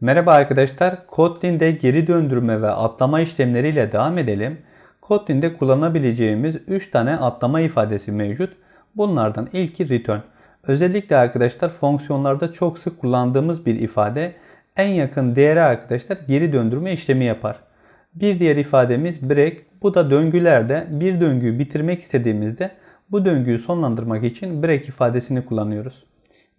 Merhaba arkadaşlar, Kotlin'de geri döndürme ve atlama işlemleriyle devam edelim. Kotlin'de kullanabileceğimiz 3 tane atlama ifadesi mevcut. Bunlardan ilki return. Özellikle arkadaşlar fonksiyonlarda çok sık kullandığımız bir ifade. En yakın değere arkadaşlar geri döndürme işlemi yapar. Bir diğer ifademiz break. Bu da döngülerde bir döngüyü bitirmek istediğimizde bu döngüyü sonlandırmak için break ifadesini kullanıyoruz.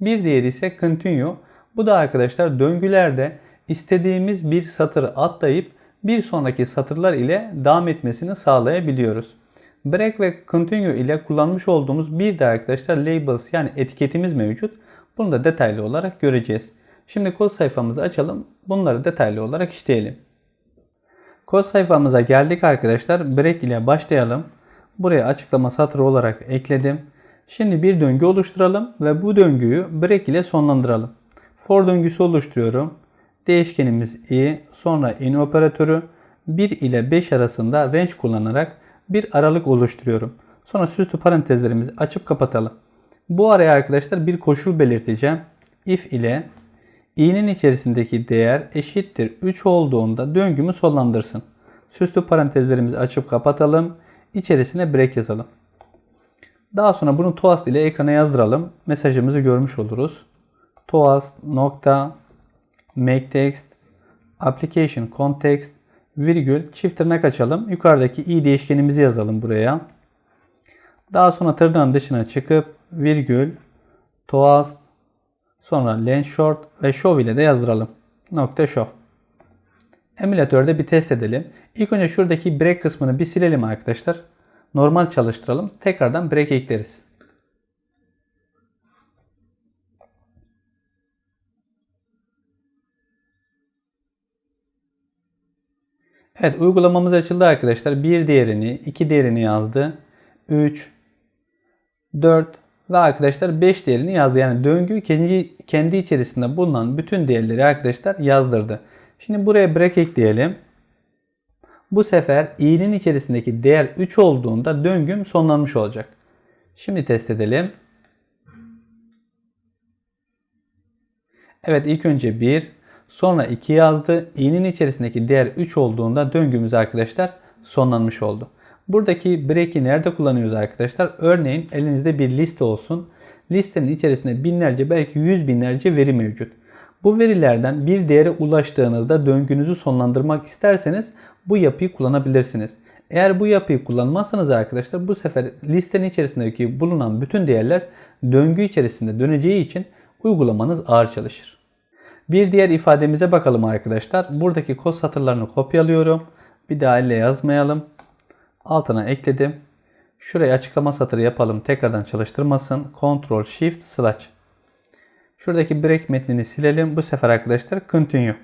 Bir diğeri ise continue. Bu da arkadaşlar döngülerde istediğimiz bir satır atlayıp bir sonraki satırlar ile devam etmesini sağlayabiliyoruz. Break ve continue ile kullanmış olduğumuz bir de arkadaşlar labels yani etiketimiz mevcut. Bunu da detaylı olarak göreceğiz. Şimdi kod sayfamızı açalım. Bunları detaylı olarak işleyelim. Kod sayfamıza geldik arkadaşlar. Break ile başlayalım. Buraya açıklama satırı olarak ekledim. Şimdi bir döngü oluşturalım ve bu döngüyü break ile sonlandıralım. For döngüsü oluşturuyorum. Değişkenimiz i, sonra in operatörü 1 ile 5 arasında range kullanarak bir aralık oluşturuyorum. Sonra süslü parantezlerimizi açıp kapatalım. Bu araya arkadaşlar bir koşul belirteceğim. If ile i'nin içerisindeki değer eşittir 3 olduğunda döngümü sonlandırsın. Süslü parantezlerimizi açıp kapatalım. İçerisine break yazalım. Daha sonra bunu toast ile ekrana yazdıralım. Mesajımızı görmüş oluruz. Toast nokta make text application context virgül çift tırnak açalım. Yukarıdaki i değişkenimizi yazalım buraya. Daha sonra tırnağın dışına çıkıp virgül toast sonra len short ve show ile de yazdıralım. Nokta show. Emülatörde bir test edelim. İlk önce şuradaki break kısmını bir silelim arkadaşlar. Normal çalıştıralım. Tekrardan break ekleriz. Evet uygulamamız açıldı arkadaşlar. Bir değerini, iki değerini yazdı. 3, 4 ve arkadaşlar 5 değerini yazdı. Yani döngü kendi, kendi içerisinde bulunan bütün değerleri arkadaşlar yazdırdı. Şimdi buraya break ekleyelim. Bu sefer i'nin içerisindeki değer 3 olduğunda döngüm sonlanmış olacak. Şimdi test edelim. Evet ilk önce 1 sonra 2 yazdı. i'nin içerisindeki değer 3 olduğunda döngümüz arkadaşlar sonlanmış oldu. Buradaki break'i nerede kullanıyoruz arkadaşlar? Örneğin elinizde bir liste olsun. Listenin içerisinde binlerce belki yüz binlerce veri mevcut. Bu verilerden bir değere ulaştığınızda döngünüzü sonlandırmak isterseniz bu yapıyı kullanabilirsiniz. Eğer bu yapıyı kullanmazsanız arkadaşlar bu sefer listenin içerisindeki bulunan bütün değerler döngü içerisinde döneceği için uygulamanız ağır çalışır. Bir diğer ifademize bakalım arkadaşlar. Buradaki kod satırlarını kopyalıyorum. Bir daha elle yazmayalım. Altına ekledim. Şuraya açıklama satırı yapalım. Tekrardan çalıştırmasın. Ctrl Shift Slash. Şuradaki break metnini silelim. Bu sefer arkadaşlar continue.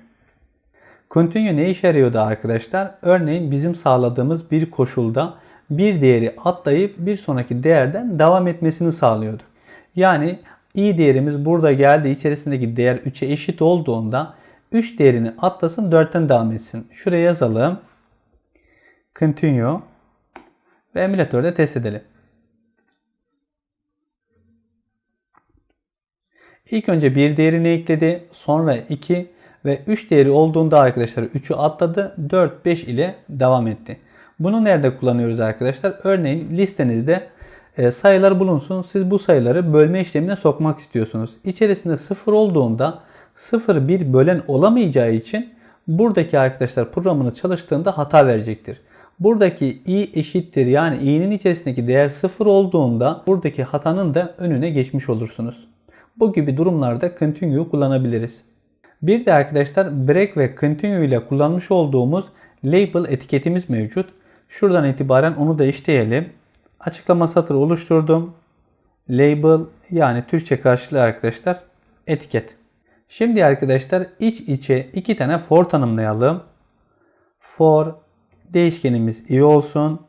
Continue ne işe yarıyordu arkadaşlar? Örneğin bizim sağladığımız bir koşulda bir değeri atlayıp bir sonraki değerden devam etmesini sağlıyordu. Yani i değerimiz burada geldi içerisindeki değer 3'e eşit olduğunda 3 değerini atlasın 4'ten devam etsin. Şuraya yazalım. Continue ve emülatörde test edelim. İlk önce bir değerini ekledi. Sonra 2 ve 3 değeri olduğunda arkadaşlar 3'ü atladı. 4, 5 ile devam etti. Bunu nerede kullanıyoruz arkadaşlar? Örneğin listenizde sayılar bulunsun. Siz bu sayıları bölme işlemine sokmak istiyorsunuz. İçerisinde 0 olduğunda 0 bir bölen olamayacağı için buradaki arkadaşlar programını çalıştığında hata verecektir. Buradaki i eşittir yani i'nin içerisindeki değer 0 olduğunda buradaki hatanın da önüne geçmiş olursunuz. Bu gibi durumlarda continue kullanabiliriz. Bir de arkadaşlar break ve continue ile kullanmış olduğumuz label etiketimiz mevcut. Şuradan itibaren onu da işleyelim. Açıklama satırı oluşturdum. Label yani Türkçe karşılığı arkadaşlar etiket. Şimdi arkadaşlar iç içe iki tane for tanımlayalım. For değişkenimiz i olsun.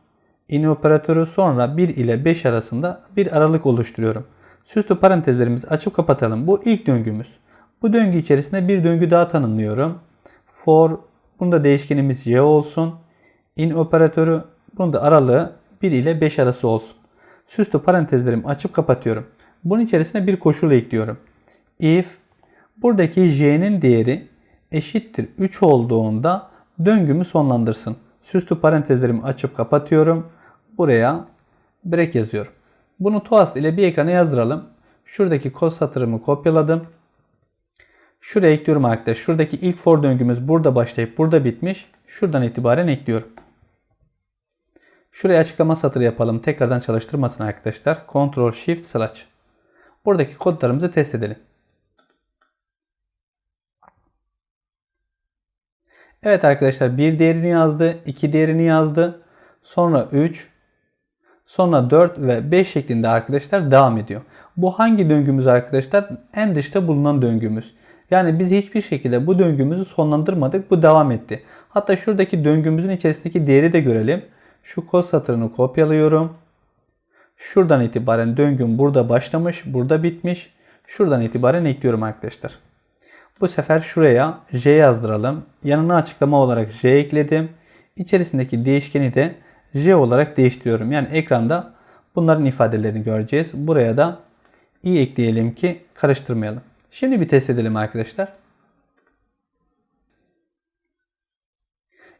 In operatörü sonra 1 ile 5 arasında bir aralık oluşturuyorum. Süslü parantezlerimizi açıp kapatalım. Bu ilk döngümüz. Bu döngü içerisinde bir döngü daha tanımlıyorum. For bunda değişkenimiz y olsun. In operatörü bunda aralığı 1 ile 5 arası olsun. Süslü parantezlerimi açıp kapatıyorum. Bunun içerisine bir koşul ekliyorum. If buradaki j'nin değeri eşittir 3 olduğunda döngümü sonlandırsın. Süslü parantezlerimi açıp kapatıyorum. Buraya break yazıyorum. Bunu toast ile bir ekrana yazdıralım. Şuradaki kod satırımı kopyaladım. Şuraya ekliyorum arkadaşlar. Şuradaki ilk for döngümüz burada başlayıp burada bitmiş. Şuradan itibaren ekliyorum. Şuraya açıklama satırı yapalım. Tekrardan çalıştırmasın arkadaşlar. Ctrl Shift Slash. Buradaki kodlarımızı test edelim. Evet arkadaşlar bir değerini yazdı, iki değerini yazdı. Sonra 3, sonra 4 ve 5 şeklinde arkadaşlar devam ediyor. Bu hangi döngümüz arkadaşlar? En dışta bulunan döngümüz. Yani biz hiçbir şekilde bu döngümüzü sonlandırmadık. Bu devam etti. Hatta şuradaki döngümüzün içerisindeki değeri de görelim. Şu kod satırını kopyalıyorum. Şuradan itibaren döngüm burada başlamış, burada bitmiş. Şuradan itibaren ekliyorum arkadaşlar. Bu sefer şuraya J yazdıralım. Yanına açıklama olarak J ekledim. İçerisindeki değişkeni de J olarak değiştiriyorum. Yani ekranda bunların ifadelerini göreceğiz. Buraya da i ekleyelim ki karıştırmayalım. Şimdi bir test edelim arkadaşlar.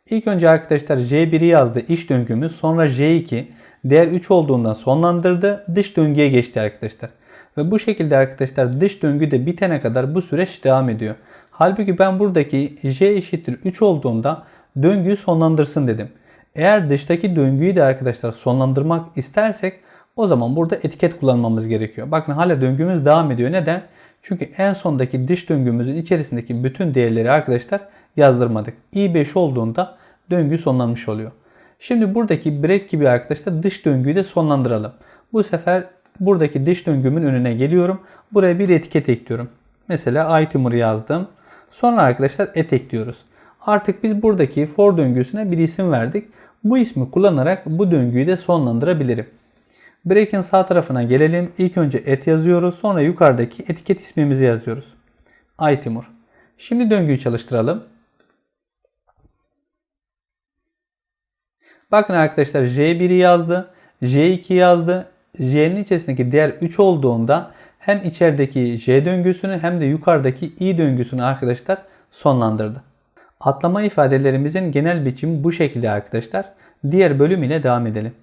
İlk önce arkadaşlar J1'i yazdı iç döngümüz. Sonra J2 değer 3 olduğundan sonlandırdı. Dış döngüye geçti arkadaşlar. Ve bu şekilde arkadaşlar dış döngü de bitene kadar bu süreç devam ediyor. Halbuki ben buradaki J eşittir 3 olduğunda döngüyü sonlandırsın dedim. Eğer dıştaki döngüyü de arkadaşlar sonlandırmak istersek o zaman burada etiket kullanmamız gerekiyor. Bakın hala döngümüz devam ediyor. Neden? Çünkü en sondaki dış döngümüzün içerisindeki bütün değerleri arkadaşlar yazdırmadık. i5 olduğunda döngü sonlanmış oluyor. Şimdi buradaki break gibi arkadaşlar dış döngüyü de sonlandıralım. Bu sefer buradaki dış döngümün önüne geliyorum. Buraya bir etiket ekliyorum. Mesela item'ı yazdım. Sonra arkadaşlar et ekliyoruz. Artık biz buradaki for döngüsüne bir isim verdik. Bu ismi kullanarak bu döngüyü de sonlandırabilirim. Break'in sağ tarafına gelelim. İlk önce et yazıyoruz. Sonra yukarıdaki etiket ismimizi yazıyoruz. Aytimur. Şimdi döngüyü çalıştıralım. Bakın arkadaşlar J1'i yazdı. J2 yazdı. J'nin içerisindeki değer 3 olduğunda hem içerideki J döngüsünü hem de yukarıdaki I döngüsünü arkadaşlar sonlandırdı. Atlama ifadelerimizin genel biçimi bu şekilde arkadaşlar. Diğer bölüm ile devam edelim.